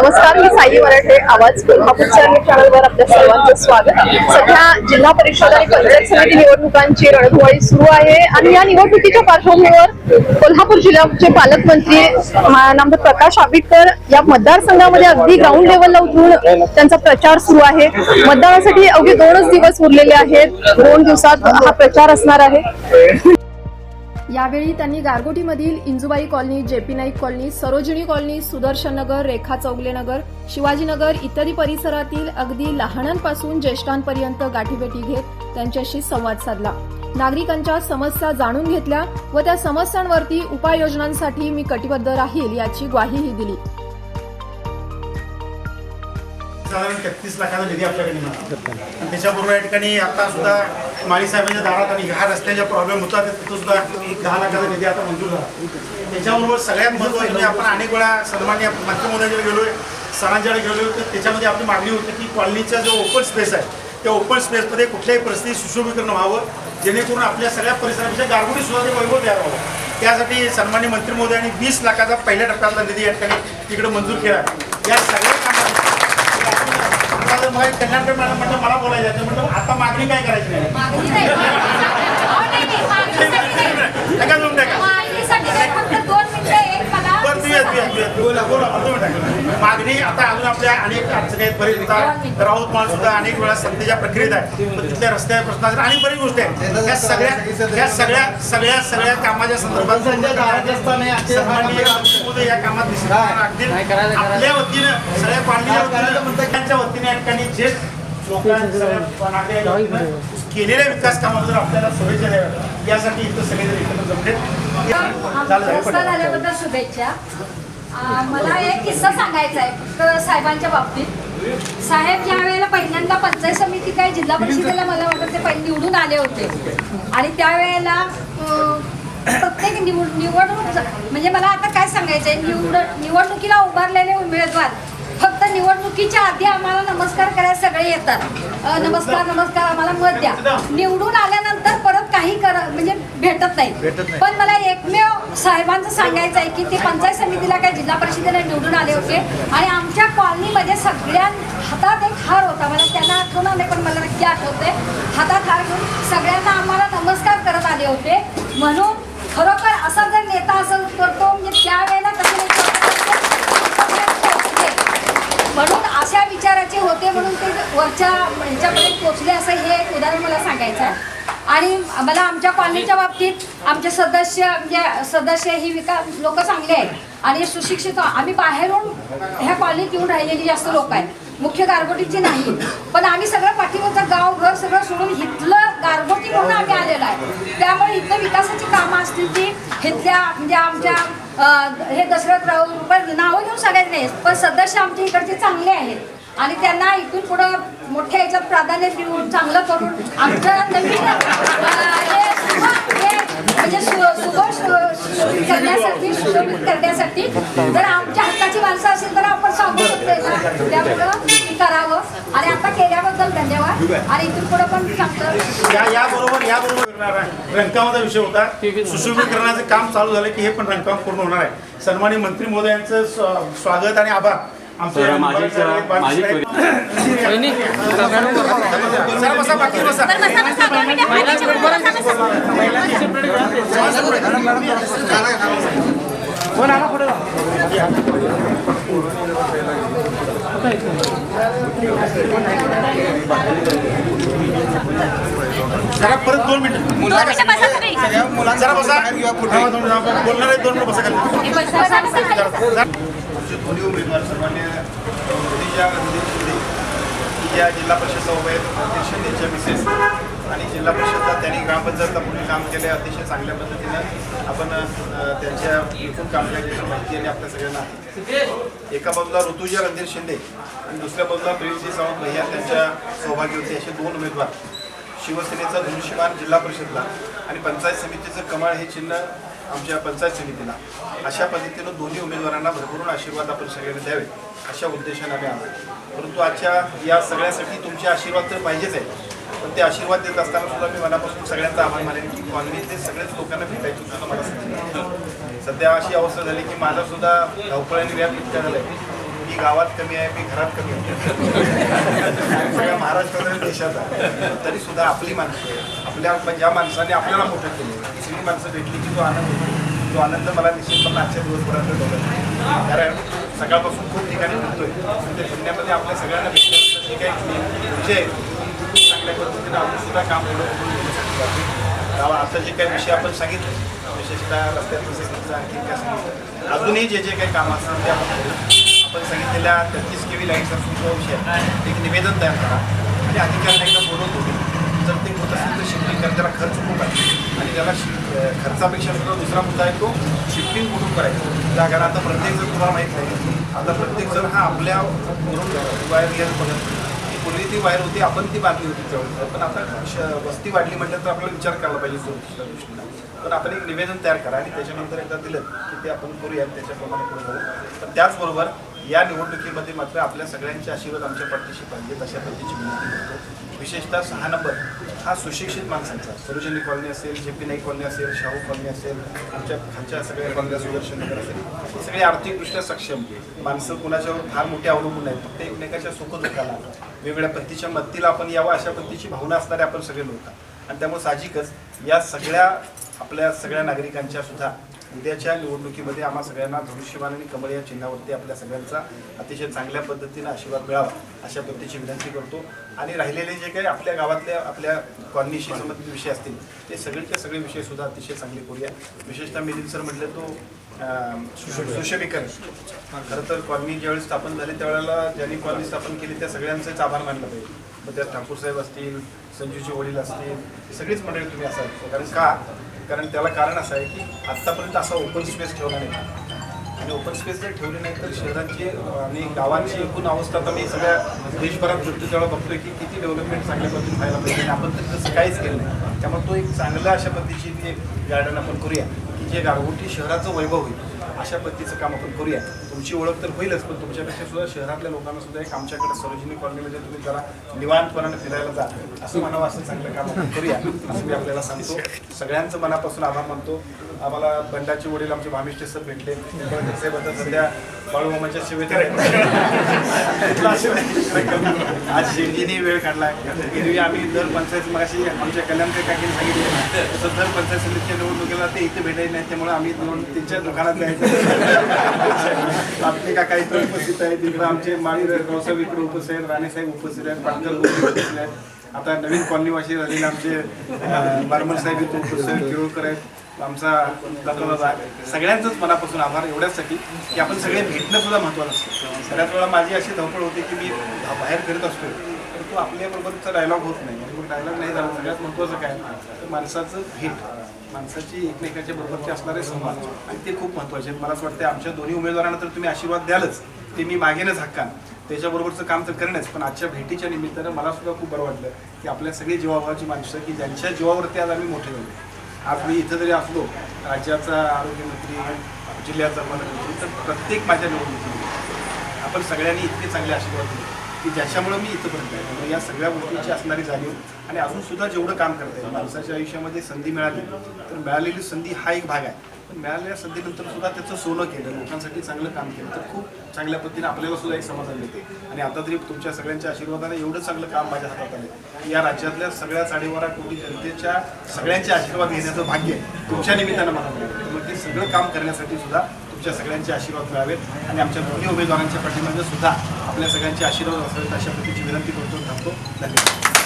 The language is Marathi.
नमस्कार मी साई मराठे आवाज कोल्हापूरच्या न्यूज चॅनलवर आपल्या सर्वांचं स्वागत. सध्या जिल्हा परिषद आणि पंचायत समिती निवडणुकांची रणधुवाळी सुरू आहे आणि या निवडणुकीच्या पार्श्वभूमीवर कोल्हापूर जिल्ह्याचे पालकमंत्री नामदार प्रकाश आंबेडकर या मतदारसंघामध्ये अगदी ग्राउंड लेवलला उतरून त्यांचा प्रचार सुरू आहे. मतदानासाठी अवघे दोनच दिवस उरलेले आहेत. दोन दिवसात हा प्रचार असणार आहे. यावेळी त्यांनी गारगोटीमधील Injubai colony JP Naik colony Sarojini colony Sudarshan Nagar Rekha Chougule Nagar Shivajinagar इत्यादी परिसरातील अगदी लहानांपासून ज्येष्ठांपर्यंत गाठीभेटी घेत त्यांच्याशी संवाद साधला. नागरिकांच्या समस्या जाणून घेतल्या व त्या समस्यांवरती उपाययोजनांसाठी मी कटिबद्ध राहील याची ग्वाहीही दिली. साधारण तेहतीस लाखाचा निधी आपल्याकडे मिळाला आणि त्याच्याबरोबर या ठिकाणी आता सुद्धा माळीसाहेबांच्या दारात आणि ह्या रस्त्याचा प्रॉब्लेम होता तो सुद्धा एक दहा लाखाचा निधी आता मंजूर झाला. त्याच्याबरोबर सगळ्यात महत्त्वाचं म्हणजे आपण अनेक वेळा सन्मान्य मंत्री गेलो गेलोय सरांच्याकडे गेलोय तर त्याच्यामध्ये आपली मागणी होती की कॉलनीचा जो ओपन स्पेस आहे त्या ओपन स्पेसमध्ये कुठल्याही परिस्थितीत सुशोभीकरण व्हावं जेणेकरून आपल्या सगळ्या परिसरापेक्षा गारगुडी सुद्धा ते वैभव तयार व्हावं. त्यासाठी सन्मान्य मंत्री महोदयांनी वीस लाखाचा पहिल्या टप्प्यातला निधी या ठिकाणी तिकडे मंजूर केला. या सगळ्या कामात आता मग कल्याणकर मॅडम म्हटलं मला बोलायचं आहे. म्हटलं आता मागणी काय करायची नाही मागणी नाही. अहो, नाही, नाही, मागणीसाठी नाही. नका जाऊन टाका मागणीसाठी नाही, फक्त दोन मिनिटं एक मला बरं तुम्ही या, तुम्ही या, तुम्ही या. बोला बोला तुम्ही टाका. मागणी आता अजून आपल्या अनेक अडचणी आहेत बरेच होतात राऊत माल सुद्धा अनेक वेळा सत्तेच्या प्रक्रियेत आहे पण तिथल्या रस्त्या प्रश्न आहेत आणि बरीच गोष्टी आहेत या सगळ्या या सगळ्या सगळ्या सगळ्या कामाच्या संदर्भात सन्माननीय मंत्रिमहोदय या कामात दिसत अगदी आपल्या वतीनं सगळ्या वतीनं त्यांच्या वतीने या ठिकाणी जे केलेल्या विकास कामाबद्दल आपल्याला शुभेच्छा द्याव्या यासाठी इथं सगळेजण एकत्र जमले. झाल्याबद्दल शुभेच्छा. मला एक किस्सा सांगायचा आहे फक्त साहेबांच्या बाबतीत. साहेब ज्या वेळेला पहिल्यांदा पंचायत समिती काय जिल्हा परिषदेला मला वाटतं ते पहिले निवडून आले होते. आणि त्यावेळेला प्रत्येक निवड निवडणूक म्हणजे मला आता काय सांगायचं आहे निवड निवडणुकीला उभारलेले उमेदवार फक्त निवडणुकीच्या आधी आम्हाला नमस्कार करायला सगळे येतात. नमस्कार नमस्कार आम्हाला मत द्या. निवडून आल्यानंतर परत काही कर म्हणजे भेटत नाही. पण मला एकमेव साहेबांचं सांगायचं आहे की ते पंचायत समितीला काय जिल्हा परिषदेला निवडून आले होते आणि आमच्या कॉलनीमध्ये सगळ्यां हातात एक हार होता. मला त्यांना आठवणार नाही पण मला नक्की आठवते हातात हार घेऊन सगळ्यांना आम्हाला नमस्कार करत आले होते म्हणून खरोखर असा जर नेता असं करतो म्हणजे त्यावेळेला कसं म्हणून अशा विचाराचे होते म्हणून ते वरच्या ह्याच्यापर्यंत पोचले असं हे एक उदाहरण मला सांगायचं आहे. आणि मला आमच्या कॉलनीच्या बाबतीत आमचे सदस्य म्हणजे सदस्य ही विकास लोक चांगले आहेत. आणि सुशिक्षित आम्ही बाहेरून ह्या कॉलनीत येऊन राहिलेली जास्त लोक आहेत. मुख्य गारगोटीची नाही. पण आम्ही सगळं पाठीवरचं गाव घर सगळं सोडून इथलं गारगोटी म्हणून आम्ही आलेलो आहे. त्यामुळे इथलं विकासाची कामं असतील ती इथल्या म्हणजे आमच्या हे दशरथ राऊत पण नावं घेऊन सांगायचं नाही पण सदस्य आमच्या इकडचे चांगले आहेत. आणि त्यांना इथून पुढं मोठ्या याच्यात प्राधान्य देऊन चांगलं करून आमचं नवीन म्हणजे सुशोभित करण्यासाठी सुशोभित करण्यासाठी जर आमच्या हक्काची माणसं असेल तर आपण सांगू शकतो ना. त्यामुळं करावं. आणि आता केल्याबद्दल धन्यवाद. आणि इथून पुढं पण सांगतो या याबरोबर याबरोबर रंकामाचा विषय होता. सुशोभीकरणाचं काम चालू झालं की हे पण रंकाम पूर्ण होणार आहे. सन्मान्य मंत्री महोदयांचं स्वागत आणि आभार. सर, माझी माझी जरा बसा, बसा. जरा परत दोन मिनिटं. जरा बसा. थांबा, दोन मिनिटं. आपण बोलणार आहे दोन मिनिटं बसा खाली. जरा- उमेदवार सन्मान्य मोदीच्या रणजित शिंदे की जिल्हा परिषद सभापती आहेत रणजित शिंदेच्या मिसेस आणि जिल्हा परिषदला त्यांनी ग्रामपंचायतला पूर्ण काम केले अतिशय चांगल्या पद्धतीनं आपण त्यांच्या एकूण कामकाजाची माहिती आणि आपल्या सगळ्यांना आहे. एका बाजूला ऋतुजा रणजित शिंदे आणि दुसऱ्या बाजूला प्रेमसिंह सावंत भैया त्यांच्या सहभागी होते असे दोन उमेदवार शिवसेनेचा धनुष्यमान जिल्हा परिषदला आणि पंचायत समितीचं कमळ हे चिन्ह आमच्या पंचायत समितीला. अशा पद्धतीनं दोन्ही उमेदवारांना भरभरून आशीर्वाद आपण सगळ्यांना द्यावे अशा उद्देशाने आम्ही आलो परंतु आजच्या या सगळ्यासाठी तुमचे आशीर्वाद तर पाहिजेच आहे. पण ते आशीर्वाद देत असताना सुद्धा मी मनापासून सगळ्यांचा आभार मानेन की कॉलनीतले सगळ्याच लोकांना भेटायचं होतं मला सध्या अशी अवस्था झाली की माझा सुद्धा धावपळ्याने व्याप इतका झाला आहे मी गावात कमी आहे मी घरात कमी आहे. सगळ्या महाराष्ट्राचा देशाचा तरी सुद्धा आपली माणसं आपल्या पण ज्या माणसाने आपल्याला मोठं केलं दुसरी माणसं भेटली की तो आनंद होतो. तो आनंद मला निश्चितपणे आजच्या दिवसभरात डोळ्यात कारण सकाळपासून खूप ठिकाणी भेटतोय आणि ते फिरण्यामध्ये आपल्या सगळ्यांना भेटल्यानंतर जे काही विषय खूप चांगल्या पद्धतीने आपण सुद्धा काम करून आता जे काही विषय आपण सांगितले विशेषतः रस्त्याचं सांगितलं आणखी काय सांगितलं अजूनही जे जे काही काम असतात ते आपण आपण सांगितलेल्या तेहतीस के व्ही लाईट्स असून तो विषय एक निवेदन तयार करा. आणि अधिकाऱ्यांना एकदा बोलवून जर ते होत असेल तर शिफ्टिंग करा त्याला खर्च खूप आहे. आणि त्याला खर्चापेक्षा सुद्धा दुसरा मुद्दा आहे तो शिफ्टिंग कुठून करायचं? त्या कारण आता प्रत्येक जण तुम्हाला माहीत नाही. आता प्रत्येक जण हा आपल्या म्हणून वायर घ्यायला बघत ती पूर्वी ती वायर होती आपण ती बांधली होती त्यावेळेस. पण आता श- वस्ती वाढली म्हटलं तर आपल्याला विचार करायला पाहिजे सुरक्षेच्या दृष्टीनं पण आपण एक निवेदन तयार करा आणि त्याच्यानंतर एकदा दिलं की ते आपण करूया त्याच्याप्रमाणे पुढे जाऊ. पण त्याचबरोबर या निवडणुकीमध्ये मात्र आपल्या सगळ्यांचे आशीर्वाद आमच्या पाठीशी पाहिजेत अशा पद्धतीची विनंती करतो. विशेषतः सहा नंबर हा सुशिक्षित माणसांचा. सरोजनी कॉलनी असेल जे पी नाईक कॉलनी असेल शाहू कॉलनी असेल आमच्या खालच्या सगळ्या कॉलन्या सुदर्शन नगर असेल सगळे आर्थिकदृष्ट्या सक्षम माणसं कुणाच्यावर फार मोठे अवलंबून आहेत फक्त एकमेकाच्या सुखदुःखाला वेगवेगळ्या पद्धतीच्या मदतीला आपण यावं अशा पद्धतीची भावना असणारे आपण सगळे लोक आणि त्यामुळे साहजिकच या सगळ्या आपल्या सगळ्या नागरिकांच्या सुद्धा उद्याच्या निवडणुकीमध्ये आम्हा सगळ्यांना धनुष्यबाण आणि कमळ या चिन्हावरती आपल्या सगळ्यांचा अतिशय चांगल्या पद्धतीनं आशीर्वाद मिळावा अशा पद्धतीची विनंती करतो. आणि राहिलेले जे काही आपल्या गावातल्या आपल्या कॉलनीशी संबंधित विषय असतील ते सगळेचे सगळे विषय सुद्धा अतिशय चांगले करूया. विशेषतः मिलिंद सर म्हटलं तो अं, सुश- सुशोभीकरण. खरं तर कॉलनी ज्यावेळी स्थापन झाली त्यावेळेला ज्यांनी कॉलनी स्थापन केली त्या सगळ्यांचेच आभार मानलं पाहिजे. मग त्यात ठाकूर साहेब असतील संजूचे वडील असतील ही सगळीच मंडळी तुम्ही असाल. कारण का? कारण त्याला कारण असं आहे की आत्तापर्यंत असा ओपन स्पेस ठेवला नाही. आणि ओपन स्पेस जर ठेवली नाही तर शहरांची आणि गावांची एकूण अवस्था तर मी सगळ्या देशभरात दृष्टीजवळ बघतोय की किती डेव्हलपमेंट चांगल्या पद्धतीने व्हायला पाहिजे. आणि आपण तर तसं काहीच केलं नाही. त्यामुळे तो एक चांगला अशा पद्धतीची एक गार्डन आपण करूया की जे गारगोटी शहराचं वैभव होईल अशा पद्धतीचं काम आपण करूया तुमची ओळख तर होईलच पण तुमच्यापेक्षा सुद्धा शहरातल्या लोकांना सुद्धा एक आमच्याकडे सरोजिनी कॉलनीमध्ये तुम्ही जरा निवांतपणाने फिरायला जा. असं म्हणावं असं चांगलं काम आपण करूया असं मी आपल्याला सांगतो. सगळ्यांचं मनापासून आभार मानतो. आम्हाला बंडाचे वडील आमचे भामिष्ठे सर भेटले. बंड सध्या बाळूमामाच्या सेवेत आज शेटजीने वेळ काढला. एरवी आम्ही दर पंचायत मगाशी आमच्या कल्याणकर काकीने सांगितले. तर दर पंचायत समितीच्या निवडणुकीला ते इथे भेटायचे नाही त्यामुळे आम्ही दोन त्यांच्या दुकानात जायचं. आपले काका इकडे उपस्थित आहेत तिकडे आमचे माळी रावसाहेब इकडे उपस्थित आहेत राणेसाहेब उपस्थित आहेत पाटकर उपस्थित आहेत. आता नवीन कॉलनीवासी झालेले आमचे अं, साहेब इथे उपस्थित आहेत आहेत. आमचा दादा सगळ्यांचंच मनापासून आभार एवढ्याचसाठी की आपण सगळे भेटणं सुद्धा महत्त्वाचं असतं. सगळ्यात वेळा माझी अशी धावपळ होती की मी बाहेर फिरत असतो तर तो आपल्याबरोबरचा डायलॉग होत नाही. म्हणजे आणि डायलॉग नाही झाला सगळ्यात महत्त्वाचं काय? माणसाचं भेट. माणसाची एकमेकाच्या बरोबरचे असणारे संवाद. आणि ते खूप महत्त्वाचे आहेत. मला असं वाटतं आमच्या दोन्ही उमेदवारांना तर तुम्ही आशीर्वाद द्यालच. ते मी मागेनच हक्कान. त्याच्याबरोबरचं काम तर करणंच. पण आजच्या भेटीच्या निमित्तानं मला सुद्धा खूप बरं वाटलं की आपल्या सगळी जीवाभावाची माणसं की ज्यांच्या जीवावरती आज आम्ही मोठे झालो. आज मी इथं जरी असलो राज्याचा आरोग्यमंत्री जिल्ह्याचा पालकमंत्री तर प्रत्येक माझ्या निवडणुकीमध्ये आपण सगळ्यांनी इतके चांगले आशीर्वाद दिले. की ज्याच्यामुळे मी इथंपर्यंत आहे. त्यामुळे या सगळ्या गोष्टींची असणारी जाणीव आणि अजून सुद्धा जेवढं काम करता येईल माणसाच्या आयुष्यामध्ये संधी मिळाली तर मिळालेली संधी हा एक भाग आहे. पण मिळालेल्या संधीनंतर सुद्धा त्याचं सोनं केलं लोकांसाठी चांगलं काम केलं तर खूप चांगल्या पद्धतीने आपल्याला सुद्धा एक समाधान मिळते. आणि आता तरी तुमच्या सगळ्यांच्या आशीर्वादाने एवढं चांगलं काम माझ्या हातात आलं की या राज्यातल्या सगळ्या साडेबारा कोटी जनतेच्या सगळ्यांचे आशीर्वाद घेण्याचं भाग्य तुमच्या निमित्तानं मला मिळालं त्यामुळे ते सगळं काम करण्यासाठी सुद्धा तुमच्या सगळ्यांचे आशीर्वाद मिळावेत. आणि आमच्या दोन्ही उमेदवारांच्या पाठीमध्ये सुद्धा आपल्या सगळ्यांचे आशीर्वाद असावेत अशा पद्धतीची विनंती करतो थांबतो. धन्यवाद.